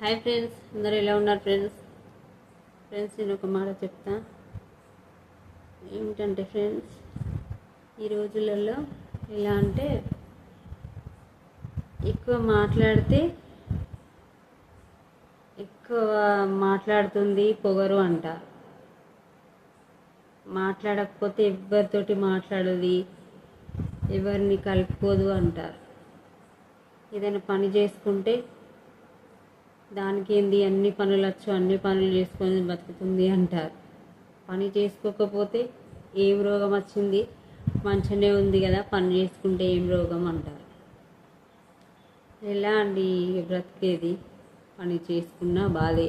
Hi friends అందరు ఎలా ఉన్నారు ఫ్రెండ్స్ ఫ్రెండ్స్ నేను ఒక మాట చెప్తా. ఏమిటంటే ఫ్రెండ్స్ ఈ రోజులలో ఎలా అంటే ఎక్కువ మాట్లాడితే ఎక్కువ మాట్లాడుతుంది పొగరు అంటారు మాట్లాడకపోతే ఎవరితోటి మాట్లాడది ఎవరిని కలుపుకోదు అంటారు. ఏదైనా పని చేసుకుంటే దానికి ఏంది అన్ని పనులు వచ్చు అన్ని పనులు చేసుకొని బతుకుతుంది అంటారు. పని చేసుకోకపోతే ఏం రోగం వచ్చింది? మంచిగానే ఉంది కదా పని చేసుకుంటే ఏం రోగం అంటారు. ఎలా అండి బ్రతికేది? పని చేసుకున్నా బాధే.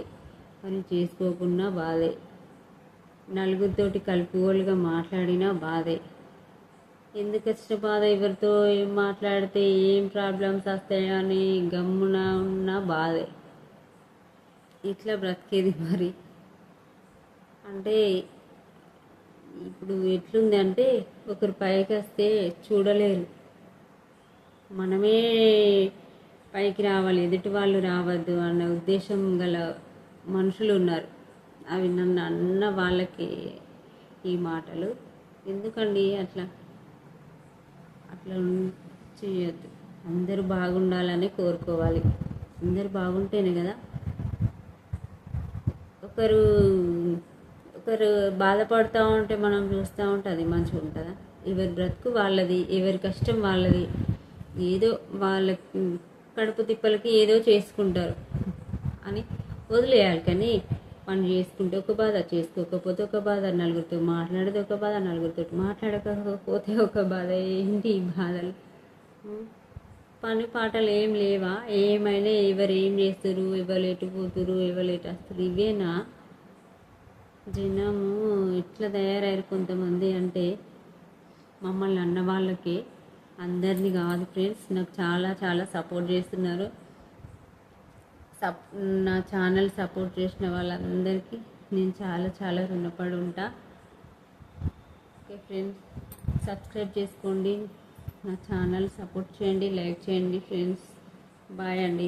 పని చేసుకోకున్నా బాధే. నలుగురితోటి కలుపుగోలుగా మాట్లాడినా బాధే. ఎందుకు వచ్చిన బాధ? ఎవరితో ఏం మాట్లాడితే ఏం ప్రాబ్లమ్స్ వస్తాయని గమ్మున ఉన్న బాధే. ఇట్లా బ్రతికేది మరి? అంటే ఇప్పుడు ఎట్లుంది అంటే ఒకరు పైకి వస్తే చూడలేరు. మనమే పైకి రావాలి ఎదుటి వాళ్ళు రావద్దు అన్న ఉద్దేశం గల మనుషులు ఉన్నారు. అవి నన్ను అన్న వాళ్ళకి ఈ మాటలు. ఎందుకండి అట్లా? అట్లా చేయొద్దు. అందరూ బాగుండాలని కోరుకోవాలి. అందరూ బాగుంటేనే కదా ఒకరు ఒకరు బాధపడుతూ ఉంటే మనం చూస్తూ ఉంటే అది మంచిగా ఉంటుందా? ఎవరి బ్రతుకు వాళ్ళది ఎవరి కష్టం వాళ్ళది. ఏదో వాళ్ళ కడుపు తిప్పలకి ఏదో చేసుకుంటారు అని వదిలేయాలి. కానీ పని చేసుకుంటే ఒక బాధ చేసుకోకపోతే ఒక బాధ నలుగురితో మాట్లాడితే ఒక బాధ నలుగురితో మాట్లాడకపోతే ఒక బాధ. ఏంటి ఈ బాధలు? పని పాటలు ఏం లేవా? ఏమైనా ఎవరు ఏం చేస్తారు ఎవరు ఎటు పోతురు ఎవరు ఎటు వస్తారు ఇవేనా? జనము ఎట్లా తయారయ్యారు కొంతమంది అంటే మమ్మల్ని అన్న వాళ్ళకి. అందరినీ కాదు ఫ్రెండ్స్ నాకు చాలా చాలా సపోర్ట్ చేస్తున్నారు. సప్ నా ఛానల్ సపోర్ట్ చేసిన వాళ్ళందరికీ నేను చాలా చాలా రుణపడి ఉంటా. ఓకే ఫ్రెండ్స్ సబ్స్క్రైబ్ చేసుకోండి. నా ఛానల్ సపోర్ట్ చేయండి లైక్ చేయండి ఫ్రెండ్స్. బాయ్ అండి.